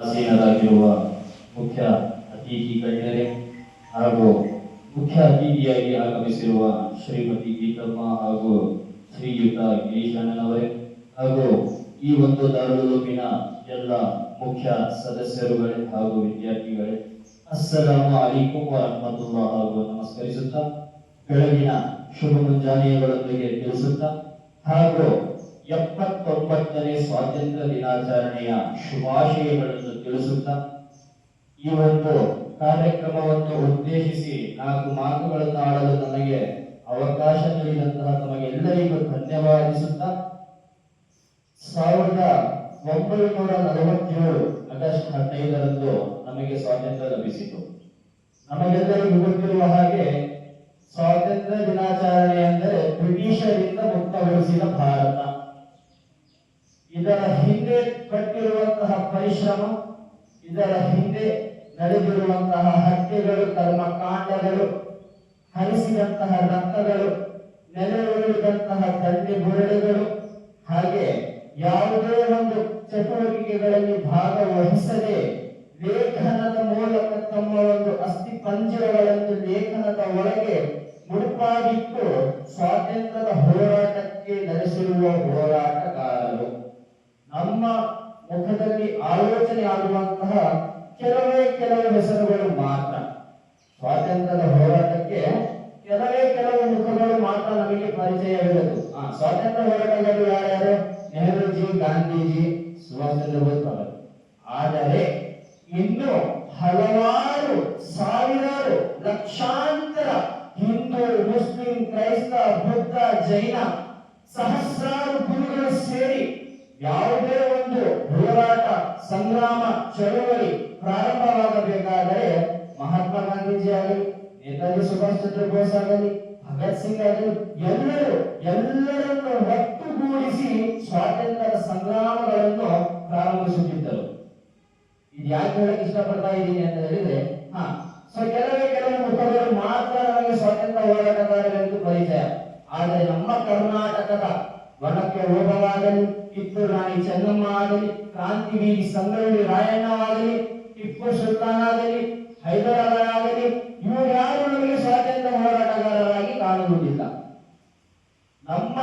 ಆಸೀನರಾಗಿರುವ ಮುಖ್ಯ ಅತಿಥಿ ಗಣ್ಯರೇ, ಹಾಗೂ ಮುಖ್ಯ ಅತಿಥಿಯಾಗಿ ಆಗಮಿಸಿರುವ ಶ್ರೀಮತಿ ಗೀತಮ್ಮ ಹಾಗೂ ಶ್ರೀಯುತ ಗಿರೀಶಣ್ಣನವರೇ, ಹಾಗೂ ಈ ಒಂದು ದಾರುಲೂಮಿನ ಎಲ್ಲ ಮುಖ್ಯ ಸದಸ್ಯರುಗಳೇ ಹಾಗೂ ವಿದ್ಯಾರ್ಥಿಗಳೇ, ಅಸ್ಸಲಾಮು ಅಲೈಕುಂ ವರಹಮತುಲ್ಲಾಹ ಹಾಗೂ ನಮಸ್ಕರಿಸುತ್ತಾ, ಬೆಳಗಿನ ಶುಭ ಮುಂಜಾನೆಯಗಳೊಂದಿಗೆ ತಿಳಿಸುತ್ತಾ, ಹಾಗೂ ಎಪ್ಪತ್ತೊಂಬತ್ತನೇ ಸ್ವಾತಂತ್ರ್ಯ ದಿನಾಚರಣೆಯ ಶುಭಾಶಯಗಳನ್ನು ತಿಳಿಸುತ್ತಾ ಈ ಒಂದು ಕಾರ್ಯಕ್ರಮವನ್ನು ಉದ್ದೇಶಿಸಿ ನಾಲ್ಕು ಮಾತುಗಳನ್ನು ಆಡಲು ನಮಗೆ ಅವಕಾಶ ನೀಡಿದಂತಹ ತಮಗೆಲ್ಲರಿಗೂ ಧನ್ಯವಾದಿಸುತ್ತಾ ಸಾವಿರದ ಒಂಬೈನೂರ ನಲವತ್ತೇಳು ಆಗಸ್ಟ್ ಹದಿನೈದರಂದು ನಮಗೆ ಸ್ವಾತಂತ್ರ್ಯ ಲಭಿಸಿತು. ನಮಗೆಲ್ಲರಿಗೂ ಗೊತ್ತಿರುವ ಹಾಗೆ ಸ್ವಾತಂತ್ರ್ಯ ದಿನಾಚರಣೆ ಅಂದರೆ ಬ್ರಿಟಿಷರಿಂದ ಮುಕ್ತಗೊಳಿಸಿದ ಭಾರತ ಇದರ ಹಿಂದೆ ಪಟ್ಟಿರುವಂತಹ ಪರಿಶ್ರಮ, ಇದರ ಹಿಂದೆ ನಡೆದಿರುವಂತಹ ಹತ್ಯೆಗಳು ಕರ್ಮಕಾಂಡಗಳು ಹರಿಸಿದಂತಹ ರಕ್ತಗಳು, ನೆಲೆ ಉರುಳಿದಂತಹ ದಂಡೆ ಬುರುಡೆಗಳು ಹಾಗೆ ಯಾವುದೇ ಒಂದು ಚಟುವಟಿಕೆಗಳಲ್ಲಿ ಭಾಗವಹಿಸದೆ ಲೇಖನದ ಮೂಲಕ ತಮ್ಮ ಒಂದು ಅಸ್ಥಿ ಪಂಜರಗಳನ್ನು ಲೇಖನದ ಒಳಗೆ ಮುಡುಪಾಗಿಟ್ಟು ಸ್ವಾತಂತ್ರ್ಯದ ಹೋರಾಟಕ್ಕೆ ನಡೆಸಿರುವ ಹೋರಾಟಗಾರರು. ನಮ್ಮ ಮುಖದಲ್ಲಿ ಆಲೋಚನೆ ಆಗುವಂತಹ ಕೆಲವೇ ಕೆಲವು ಹೆಸರುಗಳು ಮಾತ್ರ. ಸ್ವಾತಂತ್ರ್ಯದ ಹೋರಾಟಕ್ಕೆ ಕೆಲವೇ ಕೆಲವು ಮುಖಗಳು ಮಾತ್ರ ನಮಗೆ ಪರಿಚಯವಿರದು ಆ, ಸ್ವಾತಂತ್ರ್ಯ ಹೋರಾಟಗಾರರು ಯಾರ್ಯಾರು? ನೆಹರೂಜಿ, ಗಾಂಧೀಜಿ ಸುಭಾಷ್ ಚಂದ್ರ ಆದರೆ ಇನ್ನು ಹಲವಾರು ಸಾವಿರಾರು ಲಕ್ಷಾಂತರ ಹಿಂದೂ, ಮುಸ್ಲಿಂ, ಕ್ರೈಸ್ತ, ಬುದ್ಧ, ಜೈನ ಸಹಸ್ರಾರು ಗುರುಗಳು ಸೇರಿ ಯಾವುದೇ ಒಂದು ಹೋರಾಟ ಸಂಗ್ರಾಮ, ಚಳುವಳಿ ಪ್ರಾರಂಭವಾಗಬೇಕಾದರೆ ಮಹಾತ್ಮ ಗಾಂಧೀಜಿ ಆಗಲಿ, ನೇತಾಜಿ ಸುಭಾಷ್ ಚಂದ್ರ ಬೋಸ್ ಆಗಲಿ, ಭಗತ್ ಸಿಂಗ್ ಆಗಲಿ, ಎಲ್ಲರೂ ಎಲ್ಲರನ್ನು ಒಟ್ಟುಗೂಡಿಸಿ ಸ್ವಾತಂತ್ರ್ಯ ಸಂಗ್ರಾಮಗಳನ್ನು ಪ್ರಾರಂಭಿಸುತ್ತಿದ್ದರು. ಇದು ಯಾಕೆ ಹೇಳಕ್ ಇಷ್ಟಪಡ್ತಾ ಇದ್ದೀನಿ ಅಂತ ಹೇಳಿದ್ರೆ, ಹಾ, ಸೊ ಕೆಲವೇ ಕೆಲವು ಮುಖಗಳು ಮಾತ್ರ ನಮಗೆ ಸ್ವಾತಂತ್ರ್ಯ ಹೋರಾಟಗಾರರೆಂದು ಪರಿಚಯ. ಆದರೆ ನಮ್ಮ ಕರ್ನಾಟಕದ ಒಣಕ್ಕೆ ಓಬವಾಗಲಿ ಕಿತ್ತೂರು ರಾಣಿ ಚೆನ್ನಮ್ಮ ಆಗಲಿ ಕ್ರಾಂತಿವೀರಿ ಸಂಗೊಳ್ಳಿ ರಾಯಣ್ಣವಾಗಲಿ ಟಿಪ್ಪು ಸುಲ್ತಾನ್ ಆಗಲಿ ಹೈದರಾಬಾದ್ ಆಗಲಿ ಇವರು ಯಾರು ನಮಗೆ ಸ್ವಾತಂತ್ರ್ಯ ಹೋರಾಟಗಾರರಾಗಿ ಕಾಣುವುದಿಲ್ಲ. ನಮ್ಮ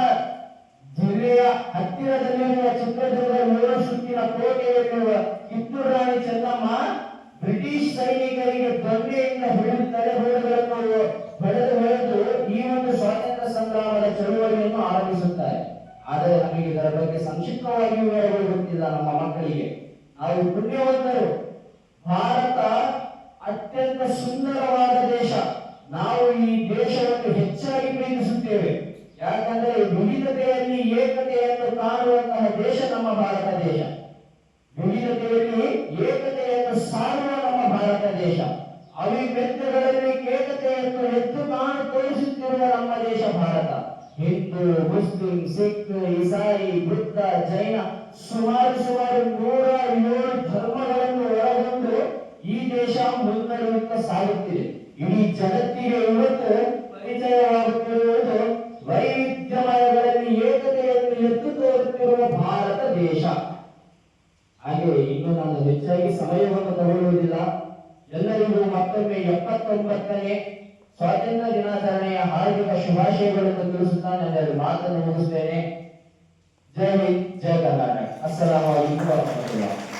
ಜಿಲ್ಲೆಯ ಹತ್ತಿರದಲ್ಲಿರುವ ಚಿತ್ರದುರ್ಗ ಮೂರು ಸುತ್ತಿನ ಕೋಟೆಯಲ್ಲಿರುವ ಕಿತ್ತೂರು ರಾಣಿ ಚೆನ್ನಮ್ಮ ಬ್ರಿಟಿಷ್ ಸೈನಿಕರಿಗೆ ದೊಣ್ಣೆಯಿಂದ ಹಿಡಿದು ತಲೆಬುರುಗಳನ್ನು ಬೆಳೆದು ಹೊಡೆದು ಈ ಒಂದು ಸ್ವಾತಂತ್ರ್ಯ ಸಂಗ್ರಾಮದ ಚಳುವಳಿಯನ್ನು ಆರಂಭಿಸುತ್ತಾರೆ. ಆದರೆ ನಮಗೆ ಇದರ ಬಗ್ಗೆ ಸಂಕ್ಷಿಪ್ತವಾಗಿ ವಿವರಗಳು ಗೊತ್ತಿಲ್ಲ ನಮ್ಮ ಮಕ್ಕಳಿಗೆ. ನಾವು ಪುಣ್ಯವಂತರು. ಭಾರತ ಅತ್ಯಂತ ಸುಂದರವಾದ ದೇಶ. ನಾವು ಈ ದೇಶವನ್ನು ಹೆಚ್ಚಾಗಿ ಪ್ರೀತಿಸುತ್ತೇವೆ. ಯಾಕಂದ್ರೆ ವಿವಿಧತೆಯಲ್ಲಿ ಏಕತೆಯನ್ನು ಕಾಣುವಂತಹ ದೇಶ ನಮ್ಮ ಭಾರತ ದೇಶ. ವಿವಿಧತೆಯಲ್ಲಿ ಏಕತೆಯನ್ನು ಸಾರುವ ನಮ್ಮ ಭಾರತ ದೇಶ. ಮುಸ್ಲಿಂ, ಸಿಖ್, ಇಸಾಯಿ, ಬುದ್ಧ, ಜೈನ ಸುಮಾರು ಸುಮಾರು ನೂರ ಏಳು ಧರ್ಮಗಳನ್ನು ಒಳಗೊಂಡು ಈ ದೇಶ ಮುನ್ನಡೆಯುತ್ತಾ ಸಾಗುತ್ತಿದೆ. ಇಡೀ ಜಗತ್ತಿಗೆ ಇವತ್ತು ಪರಿಚಯವಾಗುತ್ತಿರುವುದು ವೈವಿಧ್ಯಮಯಗಳಲ್ಲಿ ಏಕತೆಯನ್ನು ಎದ್ದು ತೋರುತ್ತಿರುವ ಭಾರತ ದೇಶ. ಹಾಗೆ ಇನ್ನು ನಾನು ಹೆಚ್ಚಾಗಿ ಸಮಯವನ್ನು ತಗೊಳ್ಳುವುದಿಲ್ಲ. ಎಲ್ಲರಿಗೂ ಮತ್ತೊಮ್ಮೆ ಎಪ್ಪತ್ತೊಂಬತ್ತನೇ ಸ್ವಾತಂತ್ರ್ಯ ದಿನಾಚರಣೆಯ ಹಾರ್ದಿಕ ಶುಭಾಶಯಗಳನ್ನು ತಿಳಿಸುತ್ತಾ ನನ್ನ ಮಾತನ್ನು ಮುಗಿಸುತ್ತೇನೆ ಜೈ ಹಿಂದ್, ಜೈ ಕರ್ನಾಟಕ. ಅಸ್ಸಲಾಮು ಅಲೈಕುಂ ವರಹಮತುಲ್ಲಾಹ್